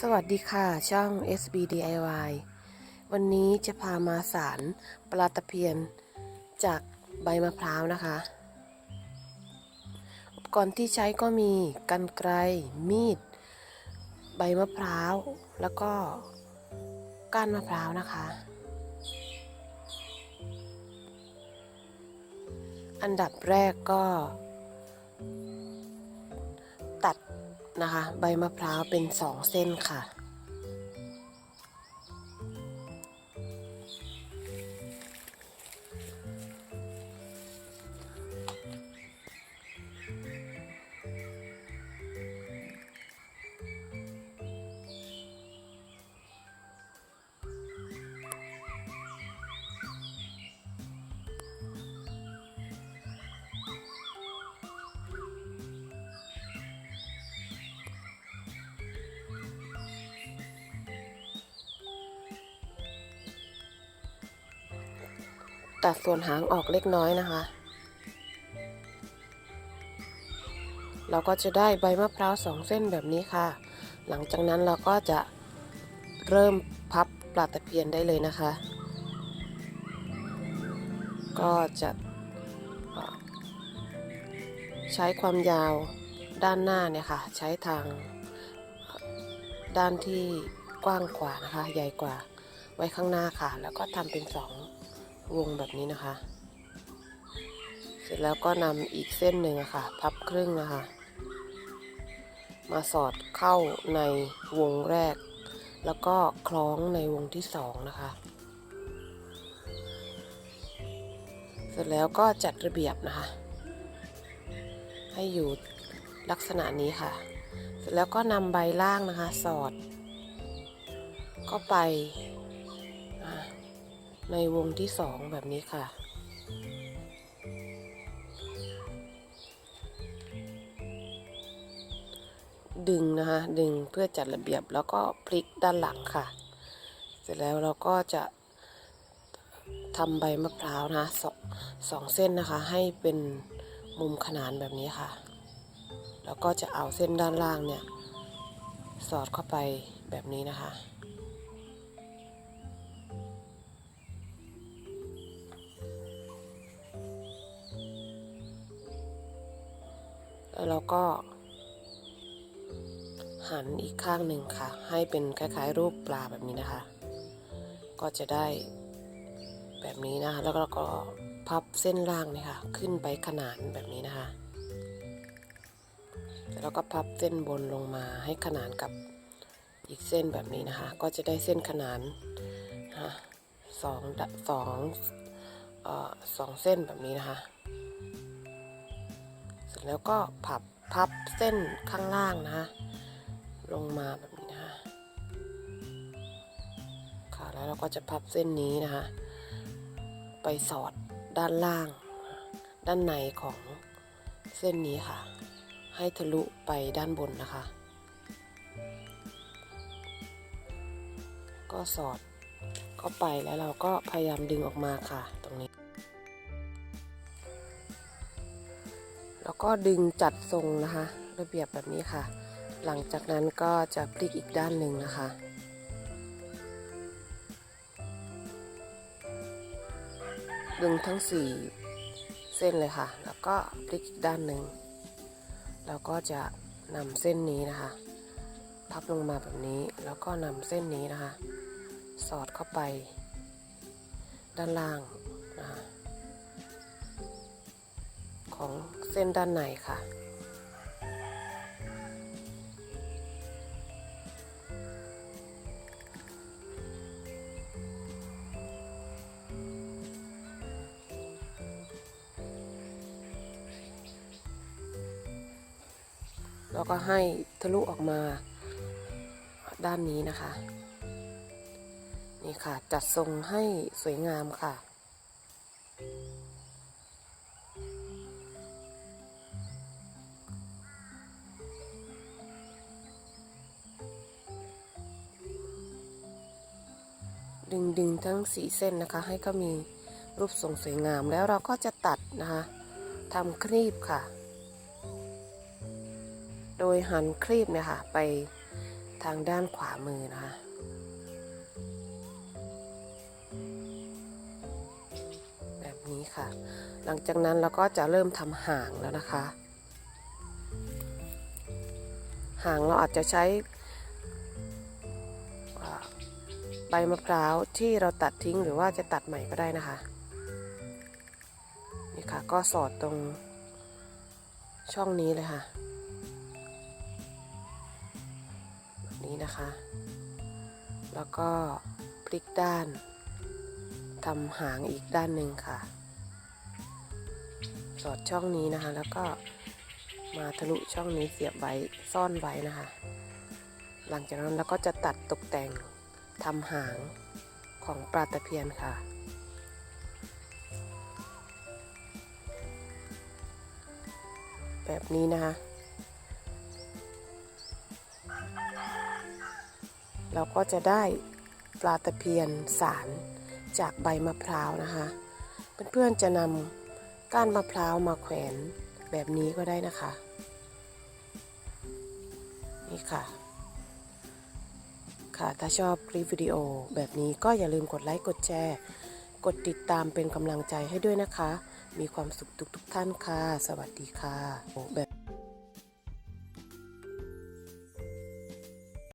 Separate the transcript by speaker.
Speaker 1: สวัสดีค่ะ ช่อง SB DIY วันนี้จะพามาสารปลาตะเพียนจากใบมะพร้าวนะคะ อุปกรณ์ที่ใช้ก็มีกันไกรมีด ใบมะพร้าว แล้วก็ก้านมะพร้าวนะคะ อันดับแรกก็ ตัด นะคะ ใบมะพร้าวเป็นสองเส้นค่ะ ตัดส่วนหางออกเล็กน้อยนะคะ เราก็จะได้ใบมะพร้าวสองเส้นแบบนี้ค่ะ หลังจากนั้นเราก็จะเริ่มพับปลาตะเพียนได้เลยนะคะ ก็จะใช้ความยาวด้านหน้าเนี่ยค่ะ ใช้ทางด้านที่กว้างกว่านะคะ ใหญ่กว่าไว้ข้างหน้าค่ะ แล้วก็ทำเป็นสอง วงแบบนี้นะคะ เสร็จแล้วก็นำอีกเส้นหนึ่งอะค่ะ พับครึ่งนะคะ มาสอดเข้าในวงแรก แล้วก็คล้องในวงที่สองนะคะ เสร็จแล้วก็จัดระเบียบนะคะ ให้อยู่ลักษณะนี้ค่ะ เสร็จแล้วก็นำใบล่างนะคะ สอดเข้าไป ในวงที่สองแบบนี้ค่ะ ดึงนะคะ ดึงเพื่อจัดระเบียบแล้วก็พลิกด้านหลังค่ะ เสร็จแล้วเราก็จะทำใบมะพร้าวนะสองสองเส้นนะคะ ให้เป็นมุมขนานแบบนี้ค่ะ แล้วก็จะเอาเส้นด้านล่างเนี่ย สอดเข้าไปแบบนี้นะคะ แล้วเราก็ หันอีกข้างหนึ่งค่ะ ให้เป็นคล้ายๆ รูปปลาแบบนี้นะคะ ก็จะได้แบบนี้นะคะ แล้วเราก็พับเส้นล่างเนี่ยค่ะ ขึ้นไปขนานแบบนี้นะคะ แล้วก็พับเส้นบนลงมาให้ขนานกับอีกเส้นแบบนี้นะคะ ก็จะได้เส้นขนานนะสองสองอสองเส้นแบบนี้นะคะ แล้วก็พับพับเส้นข้างล่างนะ ลงมาแบบนี้นะคะค่ะแล้วเราก็จะพับเส้นนี้นะคะ ไปสอดด้านล่าง ด้านในของเส้นนี้ค่ะ ให้ทะลุไปด้านบนนะคะ ก็สอดเข้าไปแล้วเราก็พยายามดึงออกมาค่ะตรงนี้ แล้วก็ดึงจัดทรงนะคะ ระเบียบแบบนี้ค่ะ หลังจากนั้นก็จะพลิกอีกด้านหนึ่งนะคะ ดึงทั้งสี่เส้นเลยค่ะ แล้วก็พลิกอีกด้านหนึ่งแล้วก็จะนำเส้นนี้นะคะ พับลงมาแบบนี้ แล้วก็นำเส้นนี้นะคะ สอดเข้าไป ด้านล่างนะคะ ของเส้นด้านในค่ะ แล้วก็ให้ทะลุออกมาด้านนี้นะคะ นี่ค่ะ จัดทรงให้สวยงามค่ะ ดึงดึงทั้งสีเส้นนะคะ ให้ก็มีรูปทรงสวยงามแล้วเราก็จะตัดนะคะทำครีบค่ะ โดยหันครีบเนี่ยค่ะไปทางด้านขวามือนะคะแบบนี้ค่ะ หลังจากนั้นเราก็จะเริ่มทำหางแล้วนะคะหางเราอาจจะใช้ ใบมะพร้าวที่เราตัดทิ้งหรือว่าจะตัดใหม่ก็ได้นะคะ นี่ค่ะก็สอดตรงช่องนี้เลยค่ะแบบนี้นะคะ แล้วก็พลิกด้านทำหางอีกด้านหนึ่งค่ะ สอดช่องนี้นะคะ แล้วก็มาทะลุช่องนี้เสียบไว้ซ่อนไว้นะคะ หลังจากนั้นเราก็จะตัดตกแต่ง ทำหางของปลาตะเพียนค่ะ แบบนี้นะคะ เราก็จะได้ปลาตะเพียนสารจากใบมะพร้าวนะคะ เพื่อนๆจะนำก้านมะพร้าวมาแขวนแบบนี้ก็ได้นะคะ นี่ค่ะ ค่ะ ถ้าชอบคลิปวิดีโอแบบนี้ก็อย่าลืมกดไลค์ กดแชร์ กดติดตามเป็นกำลังใจให้ด้วยนะคะ มีความสุขทุกๆท่านค่ะ สวัสดีค่ะแบบ